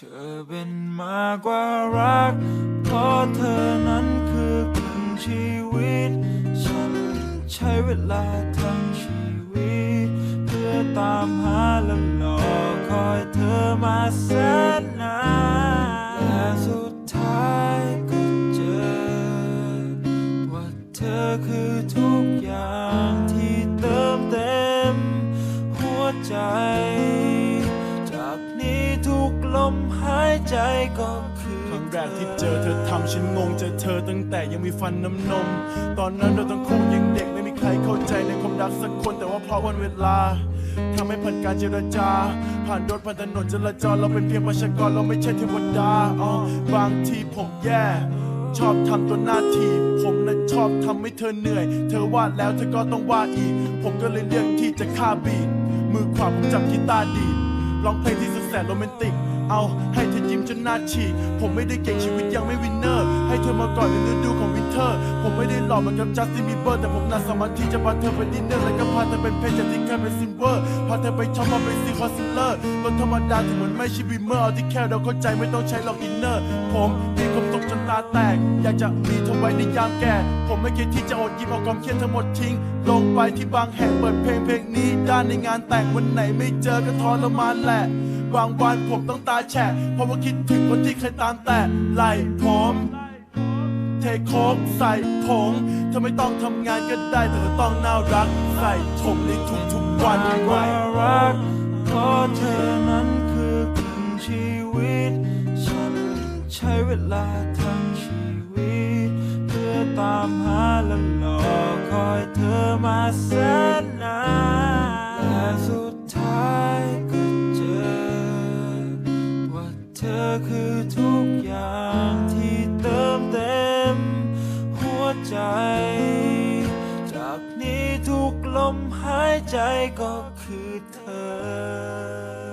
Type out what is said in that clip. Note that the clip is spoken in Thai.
เธอเป็นมากกว่ารัก เพราะเธอนั้นคือครึ่งชีวิต ฉันใช้เวลาทั้งชีวิต เพื่อตามหาและรอคอยเธอมาแสนนานและสุดท้ายก็เจอ ว่าเธอคือทุกอย่าง ใจก็คือครั้งแรกที่เจอเธอทำฉันงงเจอเธอตั้งแต่ยังมีฟันน้ำนม ตอนนั้นเราทั้งคู่ยังเด็กไม่มีใครเข้าใจในความรักสักคนแต่ว่าเพราะวันเวลาทำให้ผ่านการเจรจา ผ่านรถผ่านถนนจราจรเราเป็นเพียงประชากรเราไม่ใช่เทวดาอ๋อบางทีผมแย่ ชอบทำตัวหน้าทีผมนะชอบทำให้เธอเหนื่อย เธอว่าแล้วเธอก็ต้องว่าอีก ผมก็เลยเลือกที่จะฆ่าบีดมือขวาผมจับกีตาร์ดีด ร้องเพลงที่สุดแสนโรแมนติก เอาให้เธอยิ้มจนหน้าฉีก ผมไม่ได้เก่งชีวิตยังไม่วินเนอร์ ให้เธอมาก่อนในฤดูของวินเทอร์ ผมไม่ได้หล่อเหมือนกับจัสตินบีเบอร์แต่ผมน่าสามารถที่จะพาเธอไปดินเนอร์และก็พาเธอเป็นเพชรจากที่แค่เป็นซิมเวอร์ พาเธอไปช็อปมาเป็นซีคอซิลเลอร์รถธรรมดาที่เหมือนไม่ใช่บีเมอร์เอาที่แค่เราเข้าใจไม่ต้องใช้หลอกอินเนอร์ ผมมีคว ตาแตก อยากจะมีเธอไว้ในยามแก่ ผมไม่คิดที่จะอดยิ้มเอาความเครียดทั้งหมดทิ้ง ลงไปที่บางแห่งเปิดเพลงเพลงนี้ด้านในงานแต่งวันไหนไม่เจอก็ทรมานแหละบางวันผมต้องตาแฉะเพราะว่าคิดถึงคนที่เคยตามแต่ไหลผมเทโคกใส่ผงเธอไม่ต้องทำงานก็ได้แต่เธอต้องน่ารัก ใส่ผมในทุกๆวันมากกไว้ว่ารักเพราะเธอนั้น ใช้เวลาทั้งชีวิต เพื่อตามหาและรอคอยเธอมาแสนนานและสุดท้ายก็เจอ ว่าเธอคือทุกอย่างที่เติมเต็ม หัวใจ จากนี้ทุกลมหายใจก็คือเธอ